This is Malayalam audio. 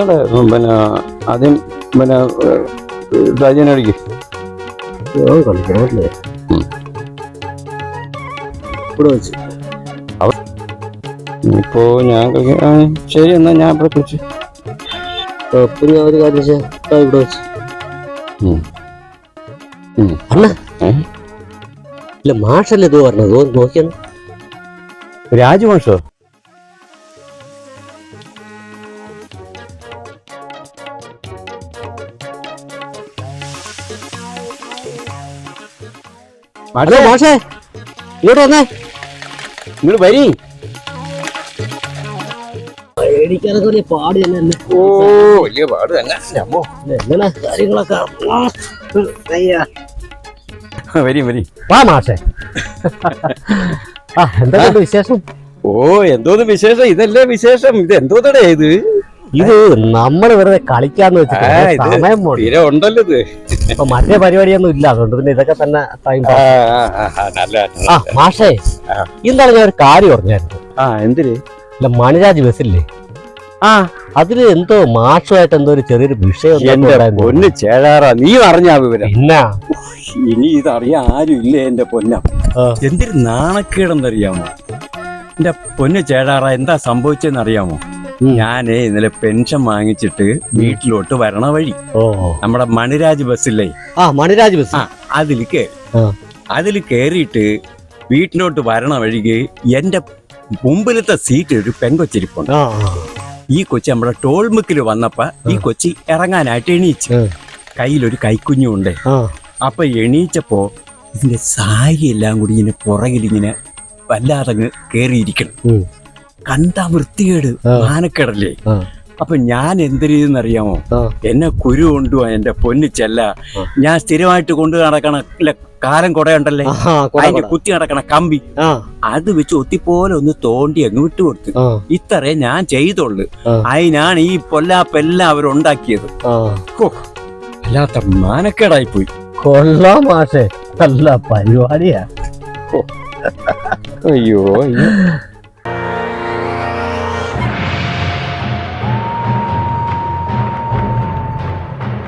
പിന്നെ ആദ്യം പിന്നെ രാജനടിക്ക് ഇപ്പോ ഞാൻ ശരി എന്നാ ഞാൻ ഇവിടെ കുറിച്ച് അപ്പൊ ഞാൻ ഒരു കാര്യം ചെയ്യാം. ദാ ഇവിടെ വെച്ച്. അണ്ണ. ഏ? ഇല്ല മാഷല്ലേ ഇത് പറഞ്ഞത്? നോക്കിയാണ് രാജവംശോ ഹലോ മാഷേ ഇങ്ങോട്ട് വന്നേ. നിങ്ങൾ വരി. പേടിക്കാനൊക്കെ വലിയ പാട് തന്നെ ഓ വലിയ പാട്. എങ്ങനെ കാര്യങ്ങളൊക്കെ. വരി വരി. വാ മാഷേ. ആ എന്തൊക്കെയുണ്ട് വിശേഷം? ഓ എന്തോന്ന് വിശേഷം? ഇതല്ലേ വിശേഷം. ഇത് എന്തോന്നടേ ഇത്? ഇത് നമ്മൾ വെറുതെ കളിക്കാന്ന് വെച്ചിട്ട് സമയം ഉണ്ടല്ലോ ഇത്. ഇപ്പൊ മറ്റേ പരിപാടിയൊന്നും ഇല്ല. അതുകൊണ്ട് പിന്നെ ഇതൊക്കെ തന്നെ ടൈം ആ, മാഷേ എന്താണ് ഞാൻ ഒരു കാര്യം പറഞ്ഞായിരുന്നു. ആ എന്തിന്? ഇല്ല മണിരാജ് ബസ്സില്ലേ? ആ. അതിൽ എന്തോ മാഷുമായിട്ട് എന്തോ ഒരു ചെറിയൊരു വിഷയം പൊന്ന് ചേടാറാ നീ അറിഞ്ഞാ വിവരം. ഇനി ഇതറിയാൻ ആരും ഇല്ലേ എന്റെ പൊന്ന. എന്തൊരു നാണക്കേടെന്നറിയാമോ? എന്റെ പൊന്ന് ചേടാറ എന്താ സംഭവിച്ചെന്ന് അറിയാമോ ഉം. ഞാനേ ഇന്നലെ പെൻഷൻ വാങ്ങിച്ചിട്ട് വീട്ടിലോട്ട് വരണ വഴി. ഓ. നമ്മുടെ മണിരാജ് ബസ്സില്ലേ? ആ മണിരാജ് ബസ്. അതിൽ കയറി ആ. അതിൽ കയറിയിട്ട് വീട്ടിലോട്ട് വരണ വഴിക്ക് എന്റെ മുമ്പിലത്തെ സീറ്റ് ഒരു പെങ്കൊച്ചിരിപ്പുണ്ട്. ഈ കൊച്ചി നമ്മുടെ ടോൾമുക്കിൽ വന്നപ്പോ ഈ കൊച്ചി ഇറങ്ങാനായിട്ട് എണീച്ചു. കയ്യിലൊരു കൈക്കുഞ്ഞുണ്ട്. അപ്പൊ എണീച്ചപ്പോ ഇതിന്റെ സാരി എല്ലാം കൂടി ഇങ്ങനെ പുറകിലിങ്ങനെ വല്ലാതെ അങ്ങ് കേറിയിരിക്കണം. കണ്ടാ വൃത്തികേട്. മാനക്കടല്ലേ. അപ്പൊ ഞാൻ എന്ത് രീതിന്ന് അറിയാമോ എന്നെ കുരു കൊണ്ടുപോവാ എന്റെ പൊന്നു ചെല്ല. ഞാൻ സ്ഥിരമായിട്ട് കൊണ്ടു നടക്കണ കാലം കുടയുണ്ടല്ലേ? അതിന്റെ കുത്തി നടക്കണ കമ്പി. അത് വെച്ച് ഒത്തിപ്പോലെ ഒന്ന് തോണ്ടി അങ്ങ് വിട്ടുകൊടുത്തു ഇത്രേ ഞാൻ ചെയ്തുള്ളു. ആ. അതിനാണ് ഈ പൊല്ലാപ്പെല്ലാം അവരുണ്ടാക്കിയത് അല്ലാത്ത മാനക്കേടായി പോയി കൊള്ളാം മാഷേ. നല്ല പരിപാടിയാ. അയ്യോ.